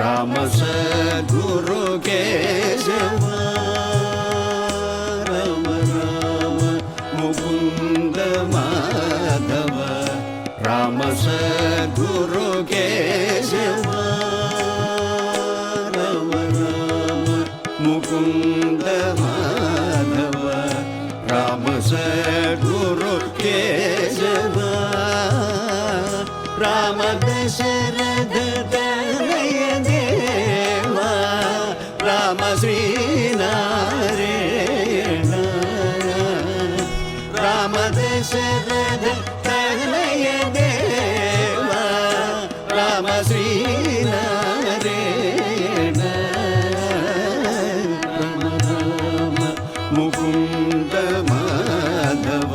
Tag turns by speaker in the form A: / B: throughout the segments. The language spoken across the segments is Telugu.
A: రామ సద్గురు కేశవ రామ రామ ముకుంద మాధవ రామ సద్గురు కేశవ రామ రామ ముకుంద మాధవ రామ సద్గురు కేశవ రామ దశరథ తనయ ராம ஸ்ரீநாராயண ராம தசரத தனய தேவா ராம ஸ்ரீநாராயண ராம ராம முகுந்த மாதவ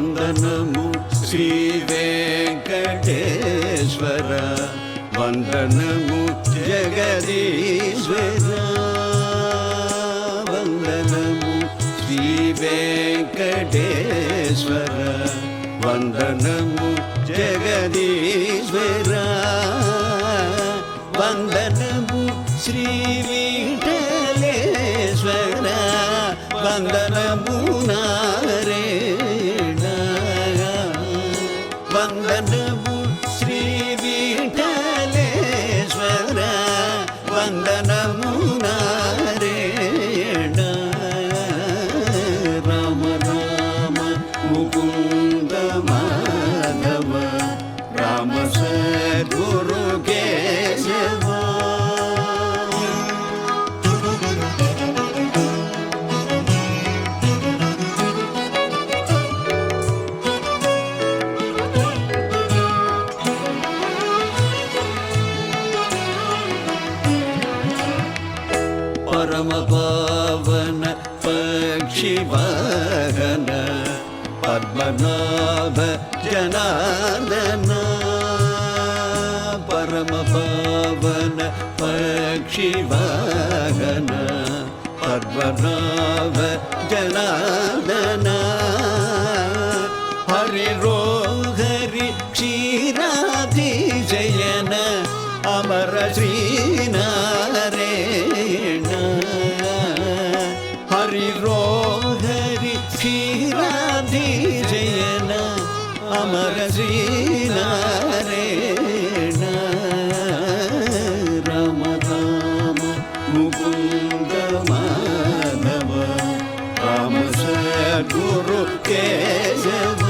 A: వందనము శ్రీ వెంకటేశ్వర. వందనము జగదీశ్వర. వందనము శ్రీ వెంకటేశ్వర. వందనము జగదీశ్వర. వందనము శ్రీ విఠలేశ్వర. వందనము నారే परमपावन पक्षिवाहन पद्मनाभ जनार्दन। परमपावन पक्षिवाहन पद्मनाभ जनार्दन। हरिरो हरि क्षीरा क्षीराधि అమర శ్రీనారాయణ రామ ముకుంద మాధవ రామ సద్గురు కేశవ.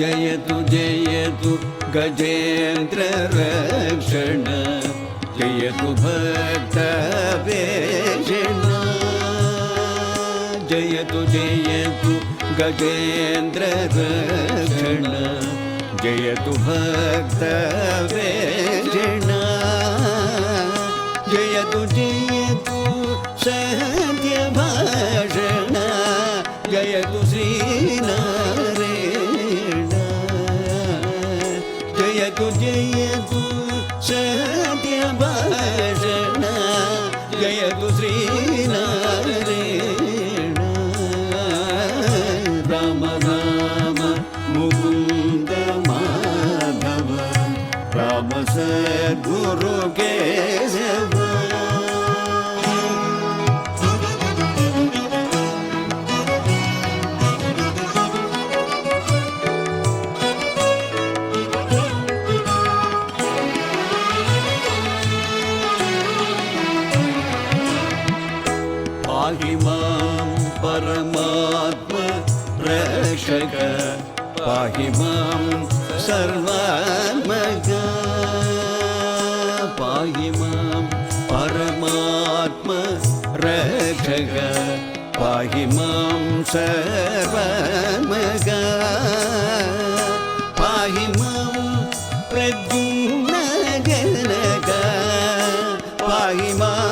A: జయతు జయతు गजेन्द्र रक्षण जयतु तु, जय तु गजेन्द्र रक्षण, जय तु जयतु भाषण, जय तु श्रीना today. पाहि माँ परमात्म रक्षक पाहि माँ सर्वमग। पाहि माँ परमात्म रक्षक पाहि माँ सर्वमग। पाहि माँ प्रद्युम्न जनक पाहि माँ